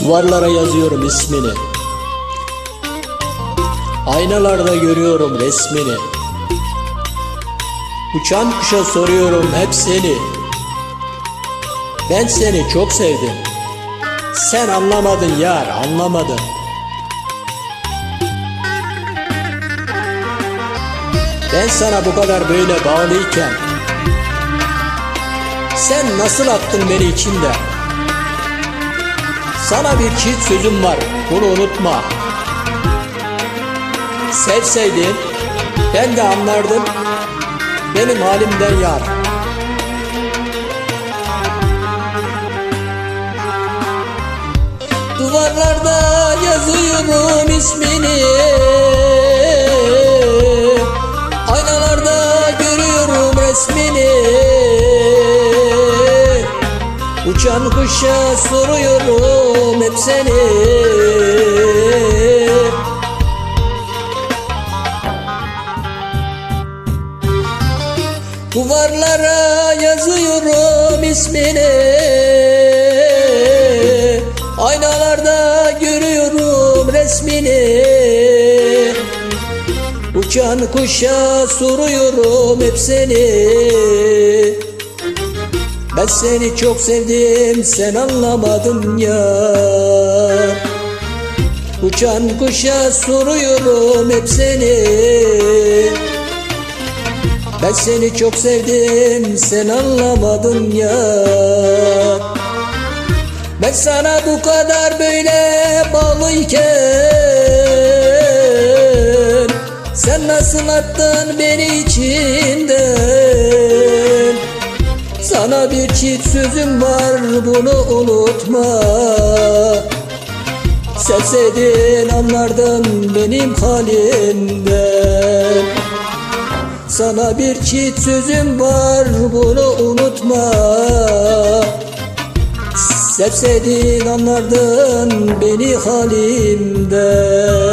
Duvarlara yazıyorum ismini. Aynalarda görüyorum resmini. Uçan kuşa soruyorum hep seni. Ben seni çok sevdim. Sen anlamadın yar, anlamadın. Ben sana bu kadar böyle bağlıyken sen nasıl attın beni içinde? Sana bir çift sözüm var, bunu unutma. Sevseydin ben de anlardım benim halimden yar. Duvarlarda yazıyorum ismini Uçan kuşa soruyorum hep seni. Duvarlara yazıyorum ismini. Aynalarda görüyorum resmini. Uçan kuşa soruyorum hep seni Ben seni çok sevdim sen anlamadın ya. Uçan kuşa soruyorum hep seni. Ben seni çok sevdim sen anlamadın ya. Ben sana bu kadar böyle bağlıyken Sen nasıl attın beni içinden Sana bir çift sözüm var bunu unutma. Sevseydin anlardın benim halimden sana bir çift sözüm var bunu unutma. Sevseydin anlardın beni halimden